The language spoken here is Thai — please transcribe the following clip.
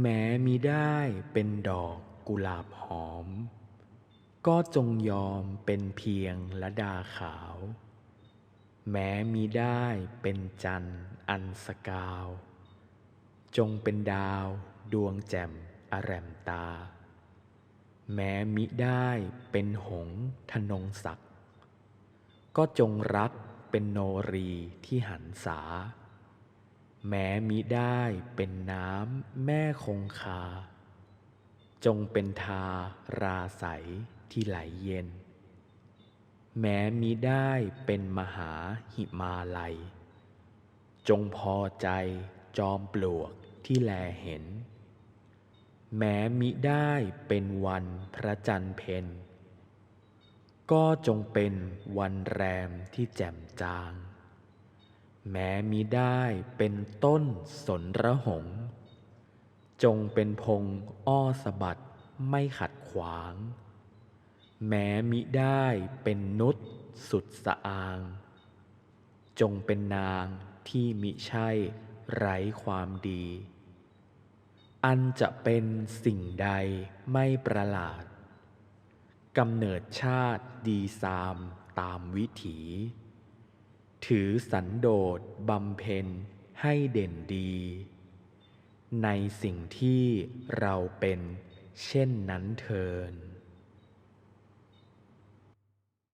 แม้มิได้เป็นดอกกุหลาบหอม ก็จงยอมเป็นเพียงละดาขาว แม้มิได้เป็นจันทร์อันสกาว จงเป็นดาวดวงแจ่มอแรมตา แม้มิได้เป็นหงส์ธนงศักดิ์ก็จงรักเป็นโนรีที่หันษา แม้มิได้เป็นน้ำแม่คงคา จงเป็นทาราใสที่ไหลเย็น แม้มิได้เป็นมหาหิมาลัย จงพอใจจอมปลวกที่แลเห็น แม้มิได้เป็นวันพระจันทร์เพนก็จงเป็นวันแรมที่แจ่มจาง แม้มิได้เป็นต้นสนระหง จงเป็นพงอ้อสะบัดไม่ขัดขวาง แม้มิได้เป็นนุษสุดสะอาง จงเป็นนางที่มิใช่ไร้ความดี อันจะเป็นสิ่งใดไม่ประหลาดกำเนิดชาติดีซามตามวิถี ถือสันโดษบำเพ็ญให้เด่นดี ในสิ่งที่เราเป็นเช่นนั้นเทิน